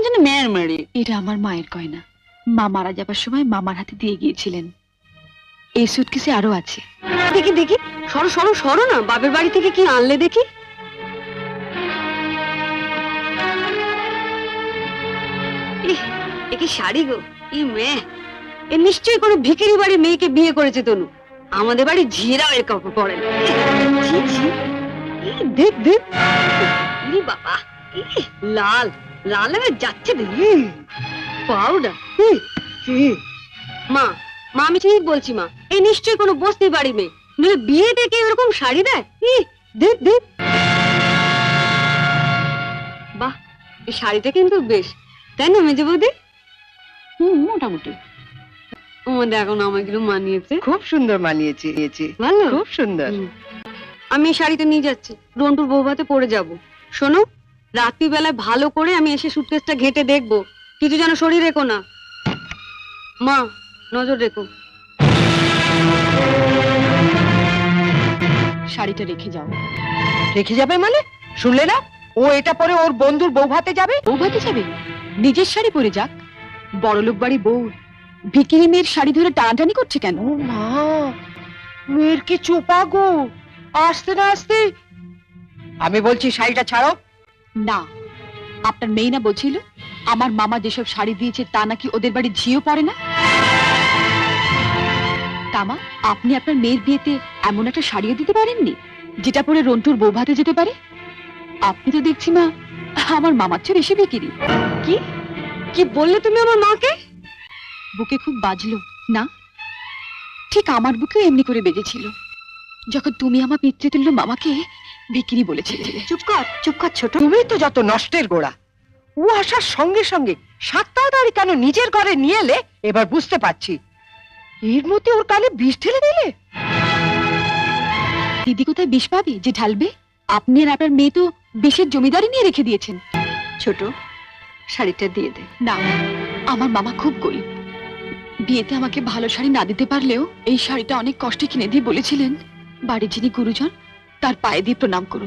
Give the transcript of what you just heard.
কেমন যেন মেয়ের মেরে। এটা আমার মায়ের গয়না। মা মারা যাবার সময় মামার হাতে দিয়ে গিয়েছিলেন। এই সুটকেসে আরও আছে। দেখি দেখি। সরো সরো সরো না। বাপের বাড়ি থেকে কি আনলে দেখি? ইহ, এ কি শাড়ি গো? ই মেয়ে। এ নিশ্চয়ই কোনো ভিখারি বাড়ির মেয়েকে বিয়ে করেছে তনু। আমাদের বাড়ি ঝিরাও এর কাপড় পরে। দেখ দেখ। বাবা। লাল। লাল হয়ে যাচ্ছে পাউডার। মা মা আমি ঠিক বলছি মা। এই নিশ্চয়ই কোনো বস্তি বাড়ি মেয়ে। নইলে বিয়ে থেকে এরকম শাড়ি দেয়? দেখ দেখ বাহ এই শাড়িটা কিন্তু বেশ। তাই না মেজে বৌদি? হুম মোটামুটি। ও দেখো না আমাকে মানিয়েছে। খুব সুন্দর মানিয়েছে নিয়েছে। ভালো? খুব সুন্দর। আমি এই শাড়িটা নিয়ে যাচ্ছি। রন্টুর বৌভাতে পরে যাব। শোনো রাত্রিবেলায় ভালো করে আমি এসে সুটকেসটা ঘেটে দেখব। কিছু যেন শরীর রেখো না। মা নজর রেখো। শাড়িটা রেখে যাও। রেখে যাবে মানে? শুনলে না? ও এটা পরে ওর বন্ধুর বউ ভাতে যাবে? বউ ভাতে যাবে? নিজের শাড়ি পরে যাক। বড়লোক বাড়ি বউ। ভিকিরি মেয়ের শাড়ি ধরে টানাটানি করছে কেন? ও মা মেয়ের কি চোপা গো? আসতে না আসতে। আমি বলছি শাড়িটা ছাড়ো। না আপনার মেয়ে না বলছিল আমার মামা যেসব শাড়ি দিয়েছে তা নাকি ওদের বাড়ি ঝিও পড়ে না? তামা আপনি আপনার মেয়ের বিয়েতে এমন একটা শাড়িও দিতে পারেননি যেটা পরে রন্টুর বউ ভাতে যেতে পারে? আপনি তো দেখছি মা আমার মামার চেয়ে বেশি বিক্রি। কি? কি বললে তুমি আমার মাকে? বুকে খুব বাজলো না। ঠিক আমার বুকেও এমনি করে বেজেছিল। যখন তুমি আমার পিতৃতুল্য মামাকে বিক্রি বলেছিলে চুপ কর চুপ কর ছোট। তুমি তো যত নষ্টের গোড়া। ও আসার সঙ্গে সঙ্গে সাত তাড়াতাড়ি কেন নিজের ঘরে নিয়ে এলে? এবার বুঝতে পারছি। এর মধ্যে ওর কানে বিষ ঢেলে দিলে? দিদি কোথায় বিষ পাবি? যে ঢালবে? আপনি আর আপনার মেয়ে তো বিষের জমিদারি নিয়ে রেখে দিয়েছেন। ছোট শাড়িটা দিয়ে দে। না আমার মামা খুব গরিব। বিয়েতে আমাকে ভালো শাড়ি না দিতে পারলেও এই শাড়িটা অনেক কষ্টে কিনে দিয়ে বলেছিলেন। বাড়ির যিনি গুরুজন তার পায়ে দিয়ে প্রণাম করো।